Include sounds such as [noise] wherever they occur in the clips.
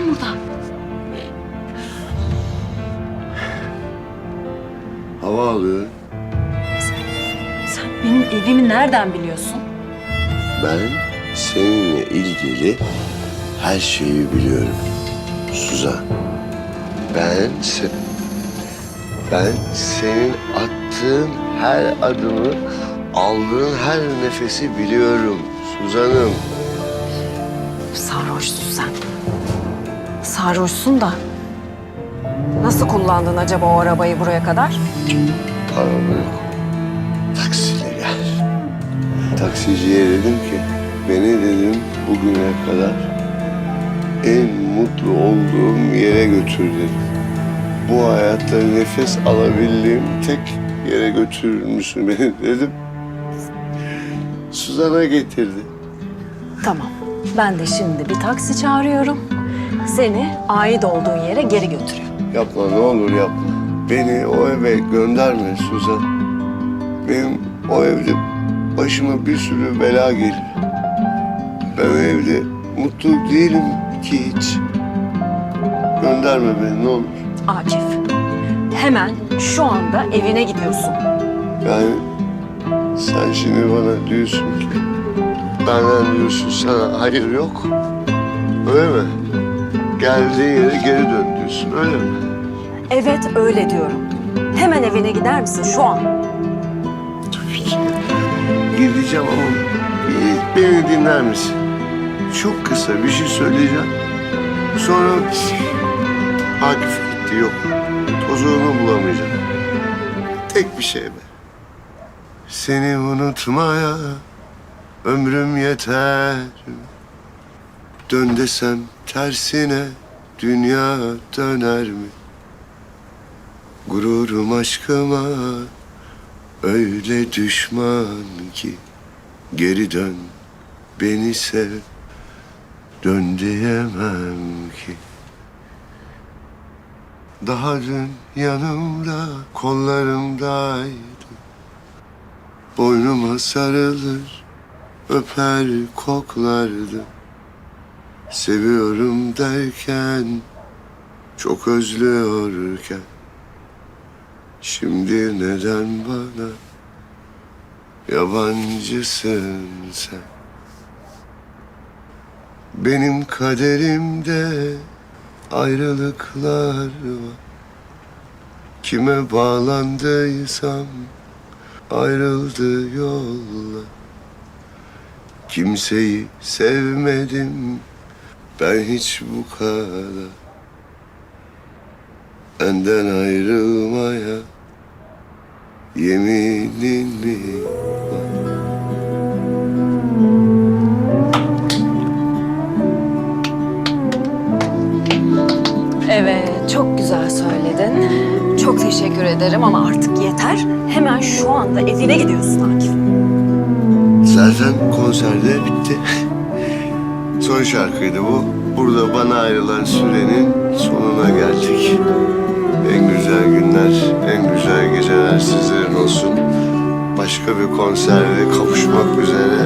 Gideceğim buradan. Hava alıyor. Sen benim evimi nereden biliyorsun? Ben seninle ilgili her şeyi biliyorum. Suzan. Ben se ben senin attığın her adımı, aldığın her nefesi biliyorum Suzan'ım. Sarhoşsun sen. Sarhoşsun da. Nasıl kullandın acaba o arabayı buraya kadar? Param yok. Taksiyle gel. Taksiciye dedim ki beni dedim bugüne kadar en mutlu olduğum yere götür dedim. Bu hayatta nefes alabildiğim tek yere götürür müsün beni [laughs] dedim. Suzan'a getirdi. Tamam. Ben de şimdi bir taksi çağırıyorum. Seni ait olduğun yere geri götürüyor. Yapma ne olur yapma. Beni o eve gönderme Suzan. Benim o evde başıma bir sürü bela gelir. Ben o evde mutlu değilim ki hiç. Gönderme beni ne olur. Akif. Hemen şu anda evine gidiyorsun. Yani sen şimdi bana diyorsun ki benden diyorsun sana hayır yok. Öyle mi? Geldiği yere geri dön diyorsun öyle mi? Evet öyle diyorum. Hemen evine gider misin şu an? Tabii ki. Gideceğim ama bir beni dinler misin? Çok kısa bir şey söyleyeceğim. Sonra Akif gitti yok. Tozunu bulamayacağım. Tek bir şey be. Seni unutmaya ömrüm yeter. Dön desem tersine dünya döner mi? Gururum aşkıma Öyle düşman ki. Geri dön beni sev dön diyemem ki. Daha dün yanımda kollarımdaydı. Boynuma sarılır öper koklardı seviyorum derken çok özlüyorken Şimdi neden bana yabancısın sen? Benim kaderimde ayrılıklar var. Kime bağlandıysam ayrıldı yollar. Kimseyi sevmedim ben hiç bu kadar. Benden ayrılmaya yeminin mi var? Evet, çok güzel söyledin. Çok teşekkür ederim ama artık yeter. Hemen şu anda evine gidiyorsun Akif. Zaten konserde bitti. Son şarkıydı bu. Burada bana ayrılan sürenin sonuna geldik. En güzel günler, en güzel geceler sizlerin olsun. Başka bir konserde kavuşmak üzere.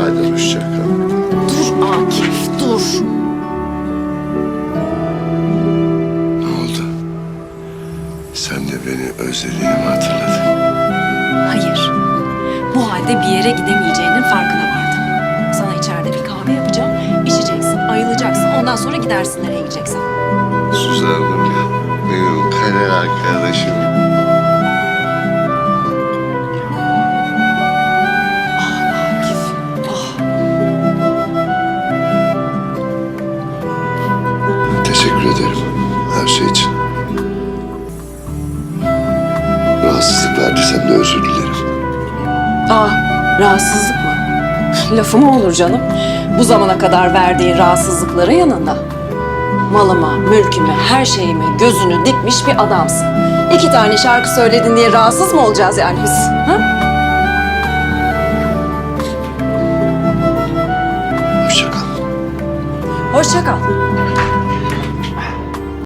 Hadi hoşça kalın. Dur Akif, dur. Ne oldu? Sen de beni özlediğini mi hatırladın? Hayır. Bu halde bir yere gidemeyeceğinin farkına vardım. Ondan sonra gidersin nereye gideceksen. Suzan'ım ya. Benim kader arkadaşım. Ah Akif, ah. Teşekkür ederim her şey için. Rahatsızlık verdiysem de özür dilerim. Ah, rahatsızlık mı? Lafı mı olur canım? Bu zamana kadar verdiği rahatsızlıkların yanında. Malıma, mülküme, her şeyime gözünü dikmiş bir adamsın. İki tane şarkı söyledin diye rahatsız mı olacağız yani biz? Ha? Hoşça kal. Hoşça kal.